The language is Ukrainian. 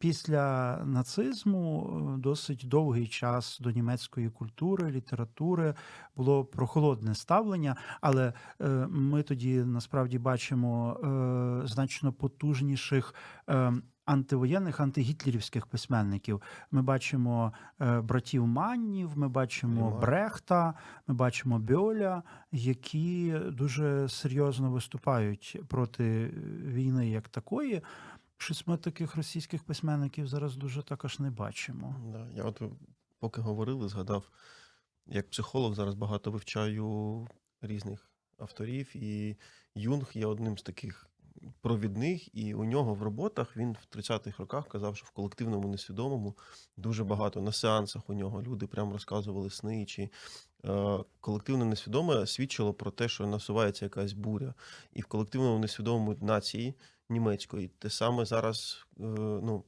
після нацизму е, досить довгий час до німецької культури, літератури було прохолодне ставлення, але е, ми тоді насправді бачимо е, значно потужніших. Антивоєнних антигітлерівських письменників ми бачимо братів Маннів, ми бачимо. Брехта, ми бачимо Бьоля, які дуже серйозно виступають проти війни як такої. Щось ми таких російських письменників зараз дуже також не бачимо. Да, я от поки говорили, згадав, як психолог зараз багато вивчаю різних авторів, і Юнг є одним з таких провідних, і у нього в роботах він в 30-х роках казав, що в колективному несвідомому дуже багато на сеансах у нього люди прямо розказували сни, чи е, колективне несвідоме свідчило про те, що насувається якась буря. І в колективному несвідомому нації німецької. Те саме зараз е, ну,